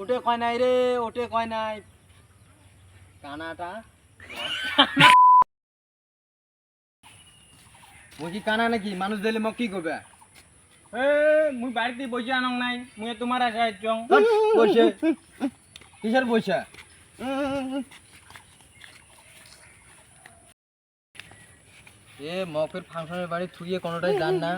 ওটে কয় নাই রে ওটে কয় নাই। কানাটা? বলছি কানা নাকি? মানুষ দিলে মোক কি করবে? এ মুই বাড়িতে বসে আনং নাই মুই তোমার আশায় চং বসে। কিসের পয়সা এ মকের ফাংশনের বাড়ি থুয়ে কোনোটাই জান না।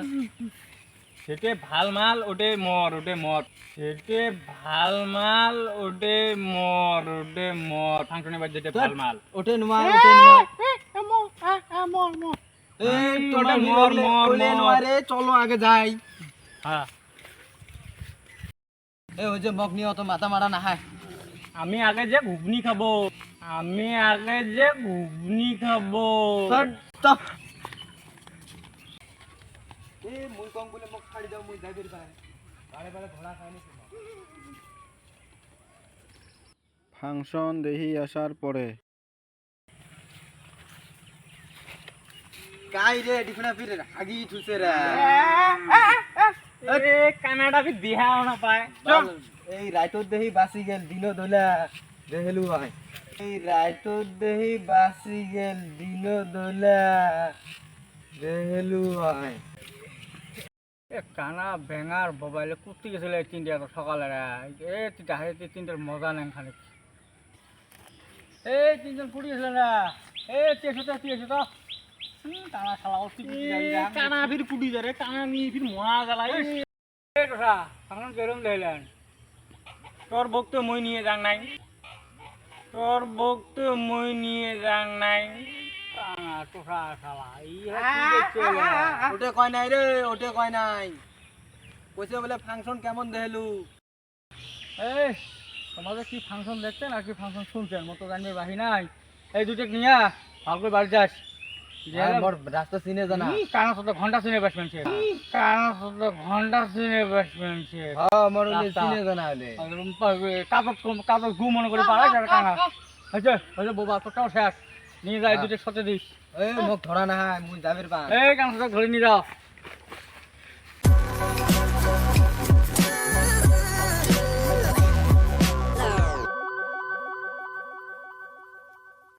সেটে ভালো মাল ওটে মর ওটে মর। সেটে ভালো মাল ওটে মর ওটে মর। ফাংশনের বাড়ি যেতে ভালো মাল। ওটে নুমা ওটে নুমা মর, মর, মর। চলো আগে যাই। হ্যাঁ। এ ওই যে অত মাথা মারা না হায়। আমি আগে যে ঘুগনি খাব। আমি আগে যে ঘুগনি খাব। স্টপ এ মুই কম বলে মোক ছাড়ি দাও মুই যাই বের পাই। বারে বারে ঘোড়া খাইনি ফাংশন দেখি আসার পরে কাই রে ডিফনা ফিরে হাগি থুসে রে এ কানাডা কি দিহাও না পায়। এই রাইতর দেহি বাসি গেল দিন দোলা দেহলু ভাই এই রাইতর দেহি বাসি গেল দিন দোলা দেহলু ভাই এ কানা বেঙার মোবাইলে কুস্তি গেছিল এই তিনটে এত সকালে। এ তিনটা হাতে তিনটের মজা নেন খানিক এই তিনজন ফুটি গেছিল না এ তেসো তো তেসো তো কানা শালা অতি ফির ফুটি যায় রে কানা নিয়ে ফির মরা গেলা এই এ। কথা কেরম দেখলেন তোর বক্ত মই নিয়ে যাং নাই। তোর বক্ত মই নিয়ে যাং নাই। টোসা শালা ইহা কি দেখছে রে? ওটে কয় নাই রে ওটে কয় নাই। কইছে বলে ফাংশন কেমন দেহলু এই তোমাদের কি ফাংশন দেখছেন আর কি ফাংশন শুনছেন? মতো জানবে বাহি নাই। এই দুটো নিয়ে ভালো করে বাড়ি যাস। আর মোর রাস্তা চিনে জানা। কানা সাথে ঘণ্টা হ্যাঁ। চিনে জানা হলে মনে করে পাড়া কানা। হয়েছে হয়েছে বাবা তোরটাও শেষ। নিয়ে যাই দুটো সতে দিস। এই মোক ধরা না হয় মুই যাবের পা এই কানা ধরে নিয়ে যাও